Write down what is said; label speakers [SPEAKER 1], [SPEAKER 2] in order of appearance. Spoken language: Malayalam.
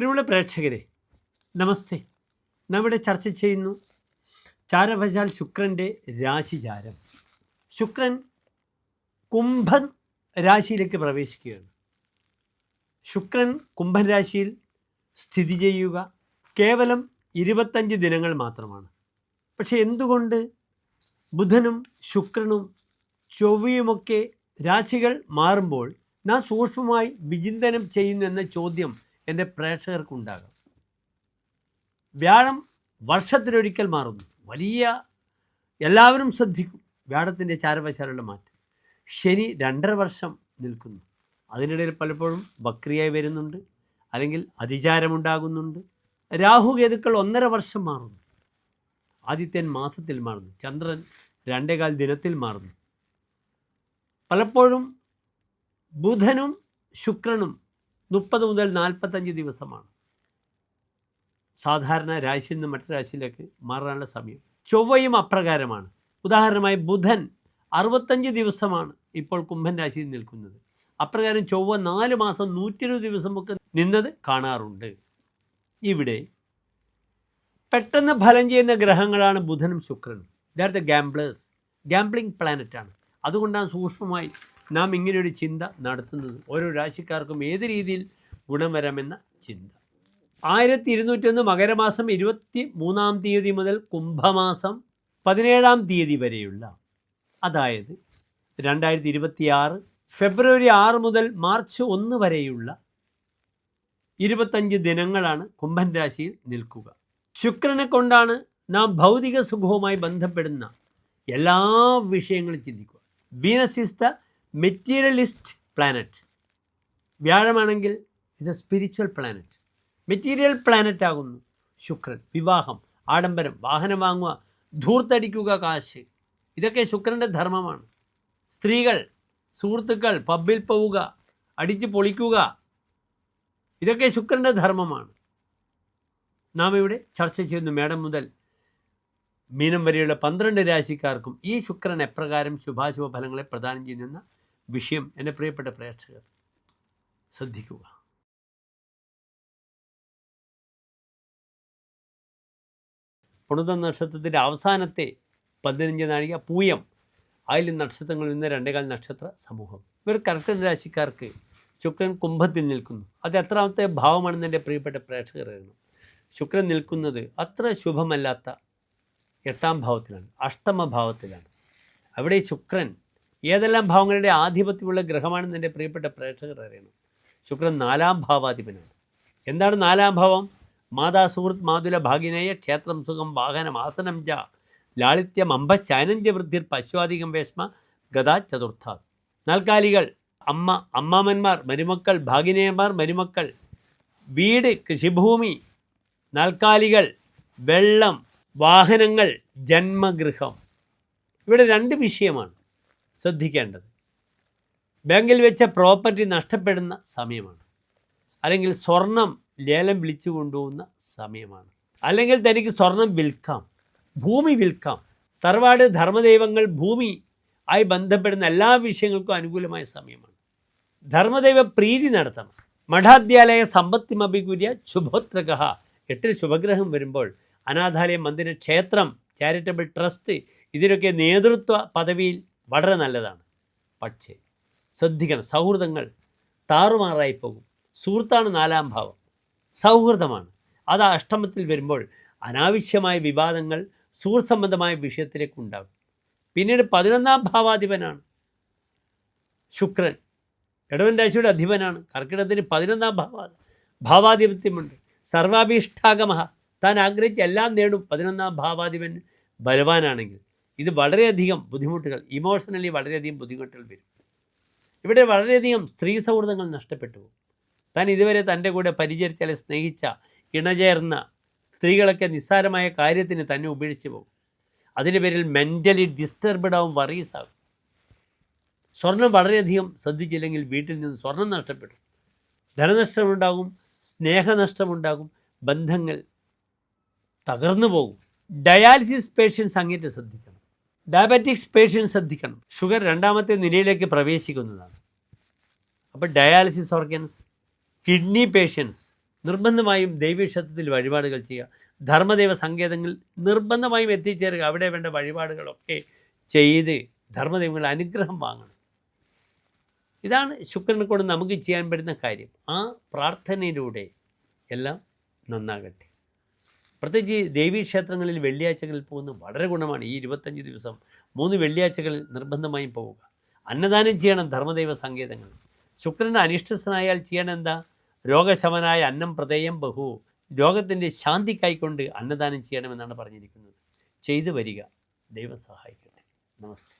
[SPEAKER 1] പ്രിയമുള്ള പ്രേക്ഷകരെ നമസ്തേ. നമ്മുടെ ചർച്ച ചെയ്യുന്നു ചാരവശാൽ ശുക്രന്റെ രാശിചാരം. ശുക്രൻ കുംഭൻ രാശിയിലേക്ക് പ്രവേശിക്കുകയാണ്. ശുക്രൻ കുംഭൻ രാശിയിൽ സ്ഥിതി ചെയ്യുക കേവലം ഇരുപത്തഞ്ച് ദിനങ്ങൾ മാത്രമാണ്. പക്ഷേ എന്തുകൊണ്ട് ബുധനും ശുക്രനും ചൊവ്വയുമൊക്കെ രാശികൾ മാറുമ്പോൾ നാം സൂക്ഷ്മമായി വിചിന്തനം ചെയ്യുന്നു എന്ന ചോദ്യം എന്റെ പ്രേക്ഷകർക്കുണ്ടാകാം വ്യാഴം വർഷത്തിലൊരിക്കൽ മാറുന്നു. വലിയ എല്ലാവരും ശ്രദ്ധിക്കും. വ്യാഴത്തിന്റെ ചാരവശാലുള്ള മാറ്റം. ശനി രണ്ടര വർഷം നിൽക്കുന്നു. അതിനിടയിൽ പലപ്പോഴും ബക്രിയായി വരുന്നുണ്ട്. അല്ലെങ്കിൽ അതിചാരമുണ്ടാകുന്നുണ്ട്. രാഹുകേതുക്കൾ ഒന്നര വർഷം മാറുന്നു. ആദിത്യൻ മാസത്തിൽ മാറുന്നു. ചന്ദ്രൻ രണ്ടേകാൽ ദിനത്തിൽ മാറുന്നു. പലപ്പോഴും ബുധനും ശുക്രനും മുപ്പത് മുതൽ നാൽപ്പത്തഞ്ച് ദിവസമാണ്. സാധാരണ രാശിയിൽ നിന്ന് മറ്റു രാശിയിലേക്ക് മാറാനുള്ള സമയം. ചൊവ്വയും അപ്രകാരമാണ്. ഉദാഹരണമായി ബുധൻ അറുപത്തഞ്ച് ദിവസമാണ് ഇപ്പോൾ കുംഭൻ രാശിയിൽ നിൽക്കുന്നത്. അപ്രകാരം ചൊവ്വ നാല് മാസം നൂറ്റി ഇരുപത് ദിവസമൊക്കെ നിന്നത് കാണാറുണ്ട്. ഇവിടെ പെട്ടെന്ന് ഫലം ചെയ്യുന്ന ഗ്രഹങ്ങളാണ് ബുധനും ശുക്രനും. ഇതാർത്ത ഗാംബ്ലേഴ്സ് ഗാംബ്ലിംഗ് പ്ലാനറ്റാണ് അതുകൊണ്ടാണ് സൂക്ഷ്മമായി നാം ഇങ്ങനെയൊരു ചിന്ത നടത്തുന്നത്. ഓരോ രാശിക്കാർക്കും ഏത് രീതിയിൽ ഗുണം വരാമെന്ന ചിന്ത. ആയിരത്തി ഇരുന്നൂറ്റൊന്ന് മകരമാസം ഇരുപത്തി മൂന്നാം തീയതി മുതൽ കുംഭമാസം പതിനേഴാം തീയതി വരെയുള്ള അതായത് രണ്ടായിരത്തി ഇരുപത്തിയാറ് ഫെബ്രുവരി ആറ് മുതൽ മാർച്ച് ഒന്ന് വരെയുള്ള ഇരുപത്തഞ്ച് ദിനങ്ങളാണ് കുംഭൻ രാശിയിൽ നിൽക്കുക. ശുക്രനെ കൊണ്ടാണ് നാം ഭൗതിക സുഖവുമായി ബന്ധപ്പെടുന്ന എല്ലാ വിഷയങ്ങളും ചിന്തിക്കുക. Venus is the materialist planet വ്യാഴമാണെങ്കിൽ is a spiritual planet material planet ആകുന്നു. ശുക്രൻ വിവാഹം ആഡംബരം വാഹനം വാങ്ങുക ധൂർത്തടിക്കുക കാശ്. ഇതൊക്കെ ശുക്രന്റെ ധർമ്മമാണ്. സ്ത്രീകൾ സുഹൃത്തുക്കൾ പബ്ബിൽ പോവുക അടിച്ചു പൊളിക്കുക. ഇതൊക്കെ ശുക്രന്റെ ധർമ്മമാണ്. നാം ഇവിടെ ചർച്ച ചെയ്യുന്നു മേഡം മുതൽ മീനം വരെയുള്ള പന്ത്രണ്ട് രാശിക്കാർക്കും ഈ ശുക്രൻ എപ്രകാരം ശുഭാശുഭ ഫലങ്ങളെ പ്രദാനം ചെയ്യുന്ന വിഷയം എന്റെ പ്രിയപ്പെട്ട പ്രേക്ഷകർ ശ്രദ്ധിക്കുക. പുണത നക്ഷത്രത്തിന്റെ അവസാനത്തെ പതിനഞ്ച് നാഴിക പൂയം അതിൽ നക്ഷത്രങ്ങളിൽ നിന്ന് രണ്ടേകാൽ നക്ഷത്ര സമൂഹം. ഇവർ കർക്കട രാശിക്കാർക്ക് ശുക്രൻ കുംഭത്തിൽ നിൽക്കുന്നു. അത് എത്രാമത്തെ ഭാവമാണെന്ന് എന്റെ പ്രിയപ്പെട്ട പ്രേക്ഷകർ അറിയണം. ശുക്രൻ നിൽക്കുന്നത് അത്ര ശുഭമല്ലാത്ത എട്ടാം ഭാവത്തിലാണ് അഷ്ടമ ഭാവത്തിലാണ്. അവിടെ ശുക്രൻ ഏതെല്ലാം ഭാവങ്ങളുടെ ആധിപത്യമുള്ള ഗ്രഹമാണെന്ന് എന്റെ പ്രിയപ്പെട്ട പ്രേക്ഷകർ അറിയണം ശുക്രൻ നാലാം ഭാവാധിപനാണ്. എന്താണ് നാലാം ഭാവം? മാതാ സുഹൃത്ത് മാതുല ഭാഗിനേയ ക്ഷേത്രം സുഖം വാഹനം ആസനം ജ ലാളിത്യം അമ്പ ശൈനഞ്ച വൃദ്ധിർ പശ്വാധികം വേഷ്മ ഗതാ ചതുർത്ഥ നാൽക്കാലികൾ അമ്മ അമ്മാമന്മാർ മരുമക്കൾ ഭാഗിനേയന്മാർ മരുമക്കൾ വീട് കൃഷിഭൂമി നാൽക്കാലികൾ വെള്ളം വാഹനങ്ങൾ ജന്മഗൃഹം. ഇവിടെ രണ്ട് വിഷയമാണ്. ശ്രദ്ധിക്കേണ്ടത്. ബാങ്കിൽ വെച്ച പ്രോപ്പർട്ടി നഷ്ടപ്പെടുന്ന സമയമാണ്. അല്ലെങ്കിൽ സ്വർണം ലേലം വിളിച്ചു കൊണ്ടുപോകുന്ന സമയമാണ്. അല്ലെങ്കിൽ തനിക്ക് സ്വർണം വിൽക്കാം ഭൂമി വിൽക്കാം. തറവാട് ധർമ്മദൈവങ്ങൾ ഭൂമി ആയി ബന്ധപ്പെടുന്ന എല്ലാ വിഷയങ്ങൾക്കും അനുകൂലമായ സമയമാണ്. ധർമ്മദൈവ പ്രീതി നടത്തണം. മഠാദ്യാലയ സമ്പത്തിമഭികുര്യ ശുഭോത്രക എട്ടിൽ ശുഭഗ്രഹം വരുമ്പോൾ അനാഥാലയം മന്ദിര ക്ഷേത്രം ചാരിറ്റബിൾ ട്രസ്റ്റ് ഇതിനൊക്കെ നേതൃത്വ പദവിയിൽ വളരെ നല്ലതാണ്. പക്ഷേ ശ്രദ്ധിക്കണം. സൗഹൃദങ്ങൾ താറുമാറായി പോകും. സുഹൃത്താണ് നാലാം ഭാവം. സൗഹൃദമാണ്. അത് അഷ്ടമത്തിൽ വരുമ്പോൾ അനാവശ്യമായ വിവാദങ്ങൾ സുഹൃത്ത് സംബന്ധമായ വിഷയത്തിലേക്ക് ഉണ്ടാകും. പിന്നീട് പതിനൊന്നാം ഭാവാധിപനാണ്. ശുക്രൻ. ഇടവൻ രാശിയുടെ അധിപനാണ്. കർക്കിടത്തിന് പതിനൊന്നാം ഭാവാ ഭാവാധിപത്യമുണ്ട്. സർവാഭീഷ്ടാഗമഹ. താൻ ആഗ്രഹിച്ച എല്ലാം നേടും പതിനൊന്നാം ഭാവാധിപൻ ബലവാനാണെങ്കിൽ. ഇത് വളരെയധികം ബുദ്ധിമുട്ടുകൾ ഇമോഷണലി വളരെയധികം ബുദ്ധിമുട്ടുകൾ വരും. ഇവിടെ വളരെയധികം സ്ത്രീ സൗഹൃദങ്ങൾ നഷ്ടപ്പെട്ടു പോകും. താൻ ഇതുവരെ തന്റെ കൂടെ പരിചരിച്ച സ്നേഹിച്ച ഇണചേർന്ന സ്ത്രീകളൊക്കെ നിസ്സാരമായ കാര്യത്തിന് തന്നെ ഉപേക്ഷിച്ച് പോകും. അതിന്റെ പേരിൽ മെന്റലി ഡിസ്റ്റർബ്ഡ് ആവും വറീസ് ആകും സ്വർണം വളരെയധികം ശ്രദ്ധിച്ചില്ലെങ്കിൽ വീട്ടിൽ നിന്ന് സ്വർണം നഷ്ടപ്പെടും. ധനനഷ്ടമുണ്ടാകും സ്നേഹനഷ്ടമുണ്ടാകും ബന്ധങ്ങൾ തകർന്നു പോകും. ഡയാലിസിസ് പേഷ്യൻസ് അങ്ങേറ്റ് ശ്രദ്ധിക്കണം. ഡയബറ്റിക്സ് പേഷ്യൻസ് ശ്രദ്ധിക്കണം. ഷുഗർ രണ്ടാമത്തെ നിലയിലേക്ക് പ്രവേശിക്കുന്നതാണ്. അപ്പോൾ ഡയാലിസിസ് ഓർഗൻസ് കിഡ്നി പേഷ്യൻസ് നിർബന്ധമായും ദൈവീക്ഷത്തിൽ വഴിപാടുകൾ ചെയ്യുക. ധർമ്മദൈവ സങ്കേതങ്ങൾ നിർബന്ധമായും എത്തിച്ചേരുക. അവിടെ വേണ്ട വഴിപാടുകളൊക്കെ ചെയ്ത് ധർമ്മദൈവങ്ങളുടെ അനുഗ്രഹം വാങ്ങണം. ഇതാണ് ശുക്രനെ കൊണ്ട് നമുക്ക് ചെയ്യാൻ പറ്റുന്ന കാര്യം. ആ പ്രാർത്ഥനയിലൂടെ എല്ലാം നന്നാകട്ടെ. പ്രത്യേകിച്ച് ദേവീക്ഷേത്രങ്ങളിൽ വെള്ളിയാഴ്ചകളിൽ പോകുന്നത് വളരെ ഗുണമാണ്. ഈ ഇരുപത്തഞ്ച് ദിവസം മൂന്ന് വെള്ളിയാഴ്ചകളിൽ നിർബന്ധമായും പോവുക. അന്നദാനം ചെയ്യണം ധർമ്മദൈവ സങ്കേതങ്ങൾ. ശുക്രന്റെ അനിഷ്ടസ്ഥനായാൽ ചെയ്യണം എന്താ രോഗശമനായ അന്നം പ്രദേയം ബഹു. രോഗത്തിന്റെ ശാന്തിക്കായിക്കൊണ്ട് അന്നദാനം ചെയ്യണമെന്നാണ് പറഞ്ഞിരിക്കുന്നത്. ചെയ്തു വരിക. ദൈവം സഹായിക്കട്ടെ. നമസ്തേ.